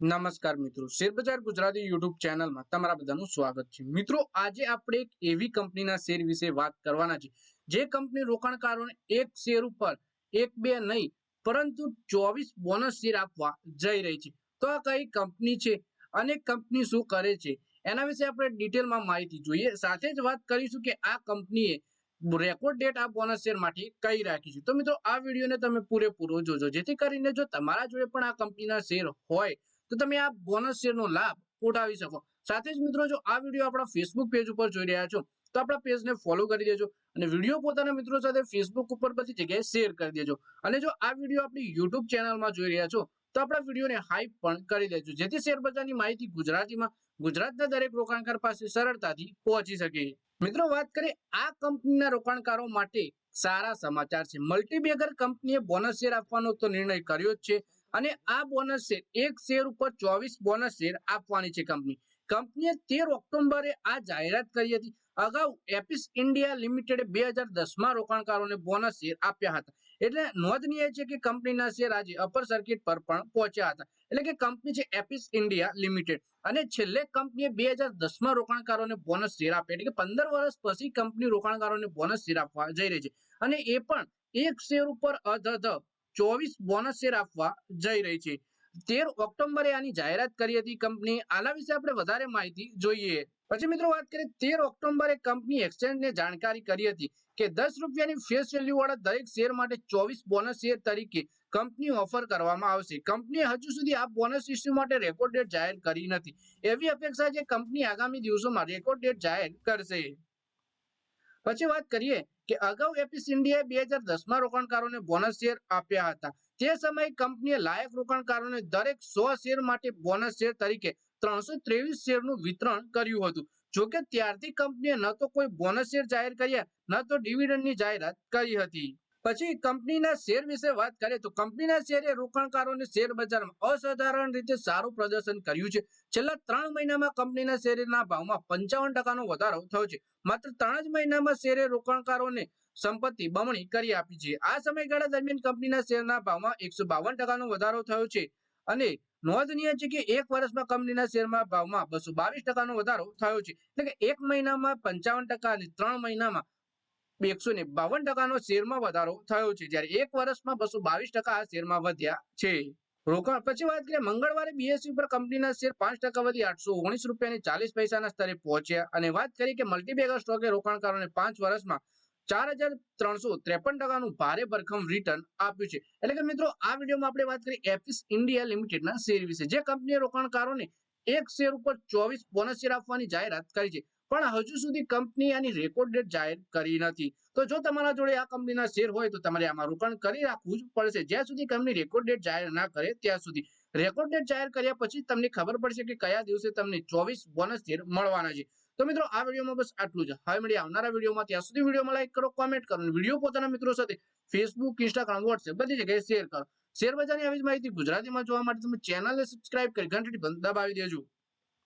નમસ્કાર મિત્રો. શેરબજાર ગુજરાતી યુટ્યુબ ચેનલમાં તમારા બધાનું સ્વાગત છે. મિત્રો, આજે આપણે એક એવી કંપનીના શેર વિશે વાત કરવાના છે. જે કંપની રોકાણકારોને એક શેર ઉપર એક બે નહીં, પરંતુ ચોવીસ બોનસ શેર આપવા જઈ રહી છે. તો આ કઈ કંપની છે અને કંપની શું કરે છે? એના વિશે આપણે ડિટેલમાં માહિતી જોઈએ. સાથે જ વાત કરીશું કે આ કંપનીએ રેકોર્ડ ડેટ આ બોનસ શેર માટે કઈ રાખી છે. તો મિત્રો, આ વિડીયોને તમે પૂરેપૂરો જોજો. જેથી કરીને જો તમારા જોડે પણ આ કંપનીના શેર હોય તો તમે આ બોનસ શેરનો લાભ ઉઠાવી શકો. સાથે જ મિત્રો જો આ વીડિયો આપણા ફેસબુક પેજ ઉપર જોઈ રહ્યા છો, તો આપણા પેજને ફોલો કરી દેજો અને વીડિયો પોતાના મિત્રો સાથે ફેસબુક ઉપર બધી જગ્યાએ શેર કરી દેજો. અને જો આ વીડિયો આપણી યુટ્યુબ ચેનલમાં જોઈ રહ્યા છો, તો આપણા વિડીયોને હાઈપ પણ કરી દેજો, જેથી શેરબજારની માહિતી ગુજરાતીમાં, ગુજરાતના દરેક રોકાણકાર પાસે સરળતાથી પહોંચી શકે. મિત્રો વાત કરીએ આ કંપનીના રોકાણકારો માટે સારા સમાચાર છે. મલ્ટીબેગર કંપનીએ બોનસ શેર આપવાનો તો નિર્ણય કર્યો જ છે. અને આ બોનસ શેર એક શેર ઉપર ચોવીસ બોનસ શેર આપવાની છે કંપની કંપનીએ તેર ઓક્ટોબરે આ જાહેરાત કરી હતી. અગાઉ એપિસ ઇન્ડિયા લિમિટેડે બે હજાર દસમાં રોકાણકારોને બોનસ શેર આપ્યા હતા. એટલે નોંધનીય છે કે કંપનીના શેર આજે અપર સર્કિટ પર પણ પહોંચ્યા હતા. એટલે કે કંપની છે એપિસ ઇન્ડિયા લિમિટેડ અને છેલ્લે કંપનીએ બે હજાર દસમાં રોકાણકારોને બોનસ શેર આપ્યા એટલે કે પંદર વર્ષ પછી કંપની રોકાણકારોને બોનસ શેર આપવા જઈ રહી છે. અને એ પણ એક શેર ઉપર અધધ ચોવીસ બોનસ શેર આપવા જઈ રહી છે. તેર ઓક્ટોબરે આની જાહેરાત કરી હતી કંપની. આના વિશે આપણે વધારે માહિતી જોઈએ. પછી મિત્રો વાત કરીએ તેર ઓક્ટોબરે કંપની એક્સચેન્જને જાણકારી કરી હતી કે દસ રૂપિયાની ફેસ વેલ્યુ વાળા દરેક શેર માટે ચોવીસ બોનસ શેર તરીકે કંપની ઓફર કરવામાં આવશે. કંપનીએ હજુ સુધી આ બોનસ ઇસ્યુ માટે રેકોર્ડ ડેટ જાહેર કરી નથી. એવી અપેક્ષા છે કંપની આગામી દિવસોમાં રેકોર્ડ ડેટ જાહેર કરશે. પછી વાત કરીએ કે અગાઉ એપિસ ઇન્ડિયાએ બે હજાર દસમાં રોકાણકારોને બોનસ શેર આપ્યા હતા. તે સમયે કંપનીએ લાયક રોકાણકારોને દરેક સો શેર માટે બોનસ શેર તરીકે ત્રણસો ત્રેવીસ શેરનું વિતરણ કર્યું હતું. જોકે ત્યારથી કંપનીએ ન તો કોઈ બોનસ શેર જાહેર કર્યા, ન તો ડિવિડન્ડની જાહેરાત કરી હતી. પછી કંપનીના શેર વિશે વાત કરીએ તો કંપનીના શેરે રોકાણકારોને શેર બજારમાં અસાધારણ રીતે સારું પ્રદર્શન કર્યું છે. છેલ્લા ત્રણ મહિનામાં કંપનીના શેરના ભાવમાં પંચાવન ટકાનો વધારો થયો છે. માત્ર ત્રણ જ મહિનામાં શેરે રોકાણકારોને સંપત્તિ બમણી કરી આપી છે. આ સમયગાળા દરમિયાન કંપનીના શેરના ભાવમાં એકસો બાવન ટકાનો વધારો થયો છે અને નોંધનીય છે કે એક વર્ષમાં કંપનીના શેરમાં ભાવમાં બસો બાવીસ ટકાનો વધારો થયો છે. એટલે કે એક મહિનામાં પંચાવન ટકા અને ત્રણ મહિનામાં એકસો ને બાવન ટકાનો શેરમાં વધારો થયો છે. જ્યારે એક વર્ષમાં બસો બાવીસ ટકા શેરમાં વધ્યા છે. રોકાણ પછી વાત કરીએ, મંગળવારે બીએસસી ઉપર કંપનીના શેર પાંચ ટકા વધી આઠસો ઓગણીસ રૂપિયાની ચાલીસ પૈસાના સ્તરે પહોંચ્યા. અને વાત કરી કે મલ્ટીબેગર સ્ટોકે રોકાણકારોને પાંચ વર્ષમાં ચાર હજાર ત્રણસો ત્રેપન ટકાનું ભારે ભરખમ રિટર્ન આપ્યું છે. એટલે કે મિત્રો, આ વિડીયોમાં આપણે વાત કરીએ એપિસ ઇન્ડિયા લિમિટેડના શેર વિશે. જે કંપનીએ રોકાણકારોને એક શેર ઉપર ચોવીસ બોનસ શેર આપવાની જાહેરાત કરી છે. પણ હજુ સુધી કંપની આની રેકોર્ડ ડેટ જાહેર કરી નથી. તો જો તમારા જોડે આ કંપનીના શેર હોય તો તમારે આમાં રોકાણ કરી રાખવું જ પડશે. જ્યાં સુધી કંપની રેકોર્ડ ડેટ જાહેર ના કરે ત્યાં સુધી. રેકોર્ડ ડેટ જાહેર કર્યા પછી તમને ખબર પડશે કે કયા દિવસે તમને ચોવીસ બોનસ શેર મળવાના છે. તો મિત્રો, આ વિડીયોમાં બસ આટલું જ. હવે મળી આવનારા વિડીયોમાં. ત્યાં સુધી વિડીયોમાં લાઈક કરો કોમેન્ટ કરો વીડિયો પોતાના મિત્રો સાથે ફેસબુક ઇન્સ્ટાગ્રામ વોટ્સએપ બધી જગ્યાએ શેર કરો. શેર બજારની આવી જ માહિતી ગુજરાતીમાં જોવા માટે તમે ચેનલને સબસ્ક્રાઇબ કરી ઘંટડી દબાવી દેજો.